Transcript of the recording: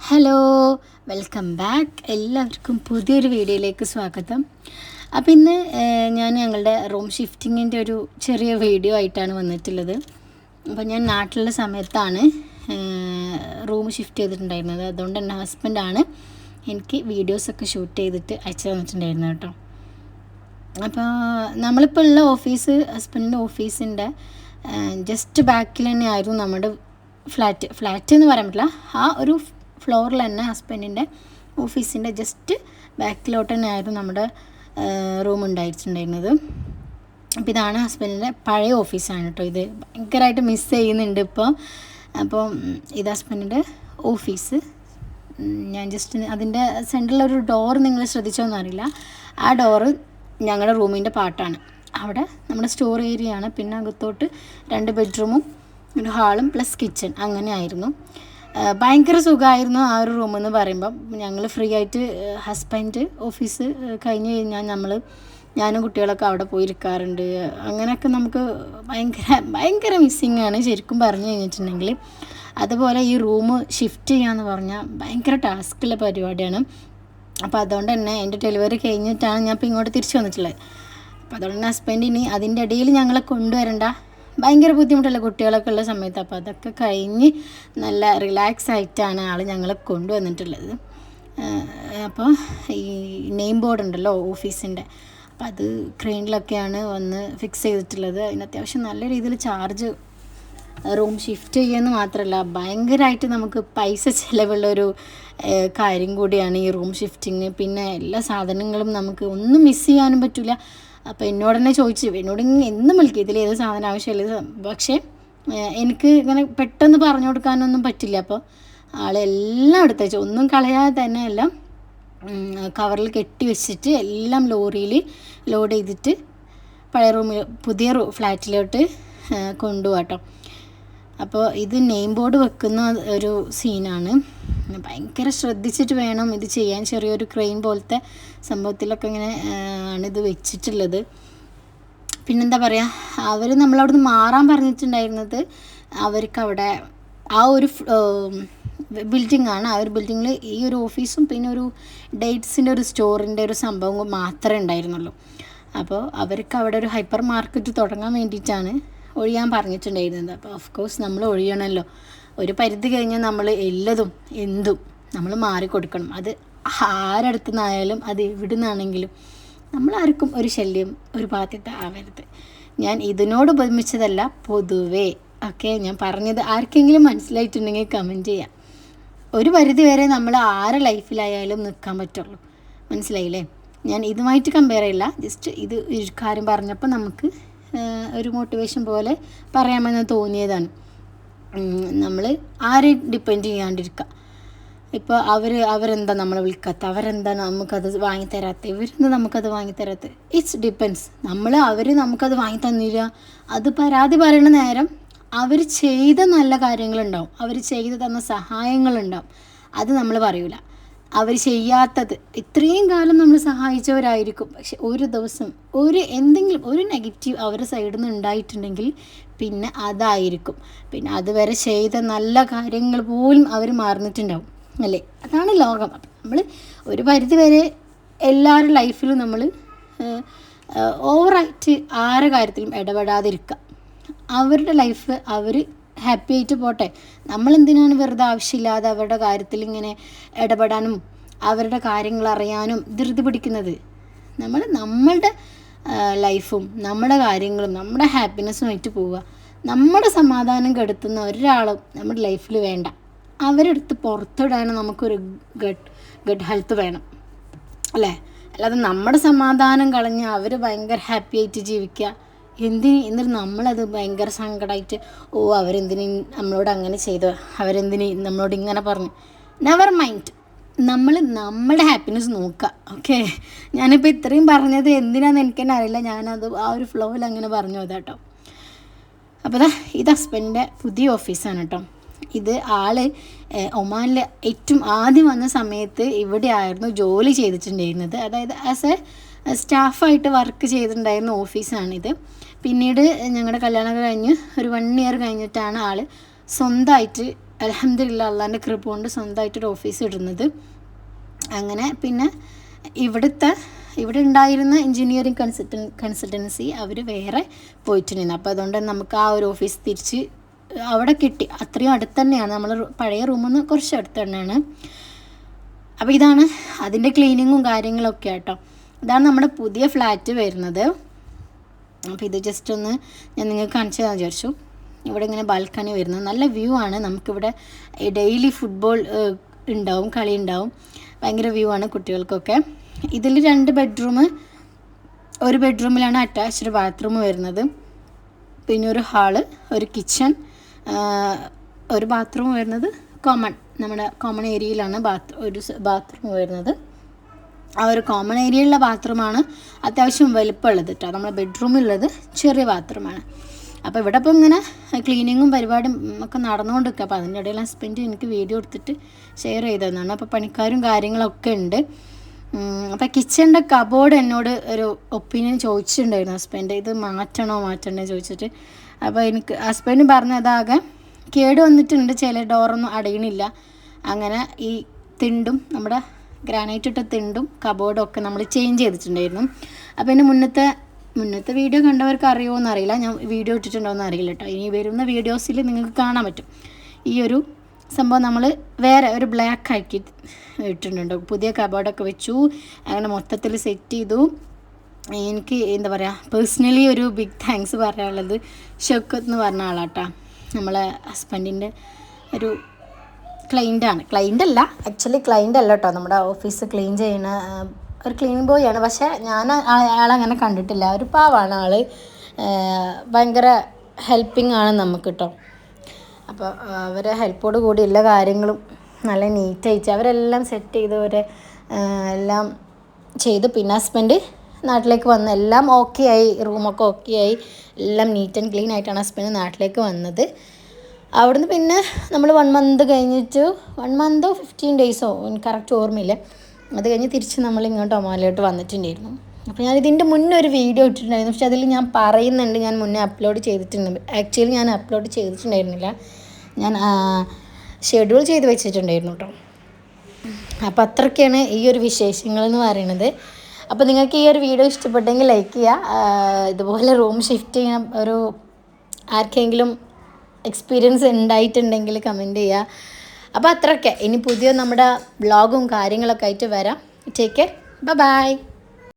Hello welcome back എല്ലാവർക്കും പുതിയൊരു വീഡിയോയിലേക്ക് സ്വാഗതം. അപ്പോൾ ഇന്ന് ഞാൻ ഞങ്ങളുടെ റൂം ഷിഫ്റ്റിങ്ങിന്റെ ഒരു ചെറിയ വീഡിയോ ആയിട്ടാണ് വന്നിട്ടുള്ളത്. അപ്പോൾ ഞാൻ നാട്ടിലുള്ള സമയത്താണ് റൂം ഷിഫ്റ്റ് ചെയ്തിട്ടുണ്ടായിരുന്നത്. അതുകൊണ്ട് എന്റെ ഹസ്ബൻഡാണ് എനിക്ക് വീഡിയോസൊക്കെ ഷൂട്ട് ചെയ്തിട്ട് അയച്ചു തന്നിട്ടുണ്ടായിരുന്നത് കേട്ടോ. അപ്പോൾ നമ്മളിപ്പോൾ ഉള്ള ഓഫീസ് ഹസ്ബൻഡിന്റെ ഓഫീസിന്റെ ജസ്റ്റ് ബാക്കിൽ തന്നെ ആയിരുന്നു നമ്മുടെ ഫ്ലാറ്റ് ഫ്ലാറ്റ് എന്ന് പറയാൻ പറ്റില്ല. ആ ഒരു ഫ്ലോറിൽ തന്നെ ഹസ്ബൻഡിന്റെ ഓഫീസിന്റെ ജസ്റ്റ് ബാക്കിലോട്ട് തന്നെ ആയിരുന്നു നമ്മുടെ റൂം ഉണ്ടായിട്ടുണ്ടായിരുന്നത്. അപ്പോൾ ഇതാണ് ഹസ്ബൻഡിന്റെ പഴയ ഓഫീസാണ് കേട്ടോ ഇത്. ഭയങ്കരമായിട്ട് മിസ് ചെയ്യുന്നുണ്ട് ഇപ്പോൾ. അപ്പോൾ ഇത് ഹസ്ബൻഡിന്റെ ഓഫീസ്. ഞാൻ ജസ്റ്റ് അതിന്റെ സെന്ററിലൊരു ഡോർ നിങ്ങൾ ശ്രദ്ധിച്ചോന്നറിയില്ല ആ ഡോറ് ഞങ്ങളുടെ റൂമിന്റെ പാട്ടാണ്. അവിടെ നമ്മുടെ സ്റ്റോർ ഏരിയ ആണ് പിന്നെ അകത്തോട്ട് രണ്ട് ബെഡ്റൂമും ഒരു ഹാളും പ്ലസ് കിച്ചൺ അങ്ങനെ ആയിരുന്നു ആ, ഭയങ്കര സുഖമായിരുന്നു ആ ഒരു റൂം എന്ന് പറയുമ്പം. ഞങ്ങൾ ഫ്രീ ആയിട്ട് ഹസ്ബൻഡ് ഓഫീസ് കഴിഞ്ഞ് കഴിഞ്ഞാൽ നമ്മൾ ഞാനും കുട്ടികളൊക്കെ അവിടെ പോയി ഇരിക്കാറുണ്ട് അങ്ങനെയൊക്കെ നമുക്ക് ഭയങ്കര ഭയങ്കര മിസ്സിങ് ആണ് ശരിക്കും പറഞ്ഞു കഴിഞ്ഞിട്ടുണ്ടെങ്കിൽ അതുപോലെ ഈ റൂം ഷിഫ്റ്റ് ചെയ്യാന്ന് പറഞ്ഞാൽ ഭയങ്കര ടാസ്ക്കുള്ള പരിപാടിയാണ്. അപ്പോൾ അതുകൊണ്ട് തന്നെ എന്റെ ഡെലിവറി കഴിഞ്ഞിട്ടാണ് ഞാൻ ഇപ്പോൾ ഇങ്ങോട്ട് തിരിച്ചു വന്നിട്ടുള്ളത്. അപ്പോൾ അതുകൊണ്ട് തന്നെ ഹസ്ബൻഡ് ഇനി അതിന്റെ ഇടയിൽ ഞങ്ങളെ കൊണ്ടുവരണ്ട. ഭയങ്കര ബുദ്ധിമുട്ടല്ല കുട്ടികളൊക്കെ ഉള്ള സമയത്ത്? അപ്പോൾ അതൊക്കെ കഴിഞ്ഞ് നല്ല റിലാക്സ് ആയിട്ടാണ് ആൾ ഞങ്ങളെ കൊണ്ടുവന്നിട്ടുള്ളത്. അപ്പോൾ ഈ നെയിം ബോർഡ് ഉണ്ടല്ലോ ഓഫീസിന്റെ അപ്പോൾ അത് ക്രെയിനിലൊക്കെയാണ് വന്ന് ഫിക്സ് ചെയ്തിട്ടുള്ളത്. അതിന് അത്യാവശ്യം നല്ല രീതിയിൽ ചാർജ് റൂം ഷിഫ്റ്റ് ചെയ്യുമെന്ന് മാത്രമല്ല ഭയങ്കരമായിട്ട് നമുക്ക് പൈസ ചിലവുള്ളൊരു കാര്യം കൂടിയാണ് ഈ റൂം ഷിഫ്റ്റിങ് പിന്നെ എല്ലാ സാധനങ്ങളും നമുക്ക് ഒന്നും മിസ് ചെയ്യാനും പറ്റില്ല അപ്പോൾ എന്നോട് തന്നെ ചോദിച്ചു. എന്നോട് ഇങ്ങനെ എന്നും വിളിക്കും. ഇതിൽ ഏത് സാധനം ആവശ്യമില്ല പക്ഷേ എനിക്ക് ഇങ്ങനെ പെട്ടെന്ന് പറഞ്ഞു കൊടുക്കാനൊന്നും പറ്റില്ല. അപ്പോൾ ആളെല്ലാം എടുത്ത് ഒന്നും കളയാതെ തന്നെ എല്ലാം കവറിൽ കെട്ടി വെച്ചിട്ട് എല്ലാം ലോറിയിൽ ലോഡ് ചെയ്തിട്ട് പഴയ റൂമിൽ പുതിയ റൂ ഫ്ലാറ്റിലോട്ട് കൊണ്ടുപോകട്ടോ അപ്പോൾ ഇത് നെയിം ബോർഡ് വെക്കുന്ന ഒരു സീനാണ്. ഭയങ്കര ശ്രദ്ധിച്ചിട്ട് വേണം ഇത് ചെയ്യാൻ. ചെറിയൊരു ക്രെയിൻ പോലത്തെ സംഭവത്തിലൊക്കെ ഇങ്ങനെ ആണ് ഇത് വെച്ചിട്ടുള്ളത്. പിന്നെന്താ പറയുക അവർ നമ്മളവിടുന്ന് മാറാൻ പറഞ്ഞിട്ടുണ്ടായിരുന്നത് അവർക്ക് അവിടെ ആ ഒരു ബിൽഡിംഗ് ആണ്. ആ ഒരു ബിൽഡിങ്ങിൽ ഈ ഒരു ഓഫീസും പിന്നെ ഒരു ഡേറ്റ്സിന്റെ ഒരു സ്റ്റോറിന്റെ ഒരു സംഭവം മാത്രമേ ഉണ്ടായിരുന്നുള്ളൂ. അപ്പോൾ അവർക്ക് അവിടെ ഒരു ഹൈപ്പർ മാർക്കറ്റ് തുടങ്ങാൻ വേണ്ടിയിട്ടാണ് ഒഴിയാൻ പറഞ്ഞിട്ടുണ്ടായിരുന്നത്. അപ്പോൾ ഓഫ് കോഴ്സ് നമ്മൾ ഒഴിയണമല്ലോ. ഒരു പരിധി കഴിഞ്ഞാൽ നമ്മൾ എല്ലതും എന്തും നമ്മൾ മാറിക്കൊടുക്കണം അത് ആരടുത്തു നിന്നായാലും അത് എവിടെ നിന്നാണെങ്കിലും നമ്മളാർക്കും ഒരു ശല്യം ഒരു ബാധ്യത ആവരുത്. ഞാൻ ഇതിനോട് ഉപമിച്ചതല്ല പൊതുവേ. ഓക്കെ ഞാൻ പറഞ്ഞത് ആർക്കെങ്കിലും മനസ്സിലായിട്ടുണ്ടെങ്കിൽ കമന്റ് ചെയ്യാം. ഒരു പരിധി വരെ നമ്മൾ ആരെ ലൈഫിലായാലും നിൽക്കാൻ പറ്റുള്ളൂ. മനസ്സിലായില്ലേ? ഞാൻ ഇതുമായിട്ട് കമ്പയർ ചെയ്യില്ല. ജസ്റ്റ് ഇത് കാര്യം പറഞ്ഞപ്പോൾ നമുക്ക് ഒരു മോട്ടിവേഷൻ പോലെ പറയാമെന്ന് തോന്നിയതാണ്. നമ്മൾ ആരെയും ഡിപ്പെൻഡ് ചെയ്യാണ്ടിരിക്കുക ഇപ്പോൾ അവർ അവരെന്താ നമ്മളെ വിളിക്കാത്ത? അവരെന്താ നമുക്കത് വാങ്ങിത്തരാത്ത? ഇവരെന്താ നമുക്കത് വാങ്ങിത്തരാത്ത? ഇറ്റ്സ് ഡിപ്പെൻസ് നമ്മൾ അവർ നമുക്കത് വാങ്ങി തന്നില്ല അത് പരാതി പറയുന്ന നേരം അവർ ചെയ്ത നല്ല കാര്യങ്ങളുണ്ടാവും. അവർ ചെയ്തു തന്ന സഹായങ്ങളുണ്ടാവും. അത് നമ്മൾ പറയൂല. അവർ ചെയ്യാത്തത്. ഇത്രയും കാലം നമ്മൾ സഹായിച്ചവരായിരിക്കും. പക്ഷെ ഒരു ദിവസം ഒരു എന്തെങ്കിലും ഒരു നെഗറ്റീവ് അവരുടെ സൈഡിൽ നിന്ന് ഉണ്ടായിട്ടുണ്ടെങ്കിൽ പിന്നെ അതായിരിക്കും. പിന്നെ അതുവരെ ചെയ്ത നല്ല കാര്യങ്ങൾ പോലും അവർ മറന്നിട്ടുണ്ടാവും. അല്ലേ? അതാണ് ലോകം. നമ്മൾ ഒരു പരിധി വരെ എല്ലാവരുടെ ലൈഫിലും നമ്മൾ ഓവറായിട്ട് ആരുടെ കാര്യത്തിലും ഇടപെടാതിരിക്കുക. അവരുടെ ലൈഫ് അവർ ഹാപ്പി ആയിട്ട് പോട്ടെ. നമ്മളെന്തിനാണ് വെറുതെ ആവശ്യമില്ലാതെ അവരുടെ കാര്യത്തിൽ ഇങ്ങനെ ഇടപെടാനും അവരുടെ കാര്യങ്ങൾ അറിയാനും ധൃതി പിടിക്കുന്നത്? നമ്മൾ നമ്മളുടെ ലൈഫും നമ്മുടെ കാര്യങ്ങളും നമ്മുടെ ഹാപ്പിനെസ്സുമായിട്ട് പോവുക. നമ്മുടെ സമാധാനം കെടുത്തുന്ന ഒരാളും നമ്മുടെ ലൈഫിൽ വേണ്ട. അവരെടുത്ത് പുറത്തിടാനും നമുക്കൊരു ഗഡ് ഗഡ് ഹെൽത്ത് വേണം. അല്ലേ? അല്ലാതെ നമ്മുടെ സമാധാനം കളഞ്ഞ് അവർ ഭയങ്കര ഹാപ്പി ആയിട്ട് ജീവിക്കുക. എന്തിന് എന്നിട്ട് നമ്മളത് ഭയങ്കര സങ്കടമായിട്ട് ഓ അവരെന്തിന് നമ്മളോട് അങ്ങനെ ചെയ്തു? അവരെന്തിന് നമ്മളോട് ഇങ്ങനെ പറഞ്ഞു? നെവർ മൈൻഡ് നമ്മൾ നമ്മുടെ ഹാപ്പിനെസ് നോക്കുക ഓക്കെ ഞാനിപ്പോൾ ഇത്രയും പറഞ്ഞത് എന്തിനാന്ന് എനിക്ക് തന്നെ അറിയില്ല. ഞാനത് ആ ഒരു ഫ്ലോയിൽ അങ്ങനെ പറഞ്ഞു അതാട്ടോ. അപ്പോൾ അതാ ഇത് ഹസ്ബൻഡിന്റെ പുതിയ ഓഫീസാണ് കേട്ടോ ഇത് ആൾ ഒമാനിൽ ഏറ്റവും ആദ്യം വന്ന സമയത്ത് ഇവിടെ ആയിരുന്നു ജോലി ചെയ്തിട്ടുണ്ടായിരുന്നത്. അതായത് ആസ് എ സ്റ്റാഫായിട്ട് വർക്ക് ചെയ്തിട്ടുണ്ടായിരുന്ന ഓഫീസാണിത് പിന്നീട് ഞങ്ങളുടെ കല്യാണം കഴിഞ്ഞ് ഒരു വൺ ഇയർ കഴിഞ്ഞിട്ടാണ് ആൾ സ്വന്തമായിട്ട് അലഹമ്മദില്ല അള്ളാന്റെ കൃപ കൊണ്ട് സ്വന്തമായിട്ടൊരു ഓഫീസ് ഇടുന്നത്. അങ്ങനെ പിന്നെ ഇവിടുത്തെ ഇവിടെ ഉണ്ടായിരുന്ന എൻജിനീയറിങ് കൺസൾട്ടൻ കൺസൾട്ടൻസി അവർ വേറെ പോയിട്ടുണ്ടായിരുന്നു അപ്പോൾ അതുകൊണ്ട് നമുക്ക് ആ ഒരു ഓഫീസ് തിരിച്ച് അവിടെ കിട്ടി. അത്രയും അടുത്ത് തന്നെയാണ് നമ്മൾ പഴയ റൂമൊന്ന് കുറച്ച് അടുത്ത് തന്നെയാണ് അപ്പോൾ ഇതാണ് അതിന്റെ ക്ലീനിങ്ങും കാര്യങ്ങളൊക്കെ ആട്ടോ. ഇതാണ് നമ്മുടെ പുതിയ ഫ്ലാറ്റ് വരുന്നത്. അപ്പോൾ ഇത് ജസ്റ്റ് ഒന്ന് ഞാൻ നിങ്ങൾക്ക് കാണിച്ചു തരാൻ വിചാരിച്ചു. ഇവിടെ ഇങ്ങനെ ബാൽക്കണി വരുന്നത് നല്ല വ്യൂ ആണ്. നമുക്കിവിടെ ഡെയിലി ഫുട്ബോൾ ഉണ്ടാവും കളി ഉണ്ടാവും. ഭയങ്കര വ്യൂ ആണ് കുട്ടികൾക്കൊക്കെ. ഇതിൽ രണ്ട് ബെഡ്റൂം ഒരു ബെഡ്റൂമിലാണ് അറ്റാച്ച്ഡ് ബാത്റൂം വരുന്നത്. പിന്നെ ഒരു ഹാൾ ഒരു കിച്ചൺ ഒരു ബാത്റൂം വരുന്നത് കോമൺ നമ്മുടെ കോമൺ ഏരിയയിലാണ് ബാത്ത് ഒരു ബാത്റൂം വരുന്നത്. ആ ഒരു കോമൺ ഏരിയയിലുള്ള ബാത്റൂമാണ് അത്യാവശ്യം വലുപ്പമുള്ളത് കേട്ടോ നമ്മുടെ ബെഡ്റൂമിലുള്ളത് ചെറിയ ബാത്റൂമാണ് അപ്പോൾ ഇവിടെ ഇപ്പോൾ ഇങ്ങനെ ക്ലീനിങ്ങും പരിപാടിയും ഒക്കെ നടന്നുകൊണ്ടിരിക്കുക അപ്പോൾ അതിന്റെ ഇടയിൽ ഹസ്ബൻഡ് എനിക്ക് വീഡിയോ എടുത്തിട്ട് ഷെയർ ചെയ്തതെന്നാണ് അപ്പോൾ പണിക്കാരും കാര്യങ്ങളൊക്കെ ഉണ്ട്. അപ്പോൾ കിച്ചണിന്റെ കബോർഡ് എന്നോട് ഒരു ഒപ്പീനിയൻ ചോദിച്ചിട്ടുണ്ടായിരുന്നു. ഹസ്ബൻഡ് ഇത് മാറ്റണോ മാറ്റണ്ടേ ചോദിച്ചിട്ട്. അപ്പോൾ എനിക്ക് ഹസ്ബൻഡ് പറഞ്ഞതാകെ കേട് വന്നിട്ടുണ്ട്. ചില ഡോറൊന്നും അടയണില്ല. അങ്ങനെ ഈ തിണ്ടും നമ്മുടെ ഗ്രാനൈറ്റ് ഇട്ട തിണ്ടും കബോർഡും ഒക്കെ നമ്മൾ ചേഞ്ച് ചെയ്തിട്ടുണ്ടായിരുന്നു. അപ്പോൾ എന്റെ മുന്നത്തെ മുന്നത്തെ വീഡിയോ കണ്ടവർക്ക് അറിയുമോ എന്നറിയില്ല ഞാൻ വീഡിയോ ഇട്ടിട്ടുണ്ടോ എന്ന് അറിയില്ല കേട്ടോ ഇനി വരുന്ന വീഡിയോസിൽ നിങ്ങൾക്ക് കാണാൻ പറ്റും. ഈ ഒരു സംഭവം നമ്മൾ വേറെ ഒരു ബ്ലാക്ക് ആക്കി ഇട്ടിട്ടുണ്ട്. പുതിയ കബോർഡൊക്കെ വെച്ചു. അങ്ങനെ മൊത്തത്തിൽ സെറ്റ് ചെയ്തു. എനിക്ക് എന്താ പറയുക പേഴ്സണലി ഒരു ബിഗ് താങ്ക്സ് പറയാനുള്ളത് ഷെക്കത്ത് എന്ന് പറഞ്ഞ ആളാട്ടാ നമ്മളെ ഹസ്ബൻഡിന്റെ ഒരു ക്ലൈന്റാണ് ക്ലൈന്റ് അല്ല ആക്ച്വലി ക്ലൈന്റ് അല്ല കേട്ടോ നമ്മുടെ ഓഫീസ് ക്ലീൻ ചെയ്യുന്ന ഒരു ക്ലീൻ ബോയ് ആണ്. പക്ഷേ ഞാൻ അയാളങ്ങനെ കണ്ടിട്ടില്ല. ഒരു പാവാണ് ആൾ ഭയങ്കര ഹെൽപ്പിംഗ് ആണ് നമുക്ക് കേട്ടോ അപ്പോൾ അവരെ ഹെൽപ്പോട് കൂടി എല്ലാ കാര്യങ്ങളും നല്ല നീറ്റായിട്ട് അവരെല്ലാം സെറ്റ് ചെയ്ത് അവരെ എല്ലാം ചെയ്ത്. പിന്നെ ഹസ്ബൻഡ് നാട്ടിലേക്ക് വന്ന് എല്ലാം ഓക്കെ ആയി. റൂമൊക്കെ ഓക്കെ ആയി. എല്ലാം നീറ്റ് ആൻഡ് ക്ലീൻ ആയിട്ടാണ് ഹസ്ബൻഡ് നാട്ടിലേക്ക് വന്നത്. അവിടുന്ന് പിന്നെ നമ്മൾ വൺ മന്ത് കഴിഞ്ഞിട്ട് വൺ മന്തോ ഫിഫ്റ്റീൻ ഡേയ്സോ കറക്റ്റ് ഓർമ്മയില്ല. അത് കഴിഞ്ഞ് തിരിച്ച് നമ്മൾ ഇങ്ങോട്ട് ഒമാലോട്ട് വന്നിട്ടുണ്ടായിരുന്നു. അപ്പോൾ ഞാൻ ഇതിന്റെ മുന്നേ ഒരു വീഡിയോ ഇട്ടിട്ടുണ്ടായിരുന്നു. പക്ഷെ അതിൽ ഞാൻ പറയുന്നുണ്ട് ഞാൻ മുന്നേ അപ്ലോഡ് ചെയ്തിട്ടുണ്ട്. ആക്ച്വലി ഞാൻ അപ്ലോഡ് ചെയ്തിട്ടുണ്ടായിരുന്നില്ല. ഞാൻ ഷെഡ്യൂൾ ചെയ്ത് വെച്ചിട്ടുണ്ടായിരുന്നു കേട്ടോ അപ്പോൾ അത്രയ്ക്കാണ് ഈ ഒരു വിശേഷങ്ങൾ എന്ന് പറയുന്നത്. അപ്പോൾ നിങ്ങൾക്ക് ഈ ഒരു വീഡിയോ ഇഷ്ടപ്പെട്ടെങ്കിൽ ലൈക്ക് ചെയ്യുക. ഇതുപോലെ റൂം ഷിഫ്റ്റ് ചെയ്യണം ഒരു ആർക്കെങ്കിലും എക്സ്പീരിയൻസ് ഉണ്ടായിട്ടുണ്ടെങ്കിൽ കമന്റ് ചെയ്യുക അപ്പോൾ അത്രയ്ക്ക്. ഇനി പുതിയ നമ്മുടെ വ്ളോഗും കാര്യങ്ങളൊക്കെ ആയിട്ട് വരാം. Take care bye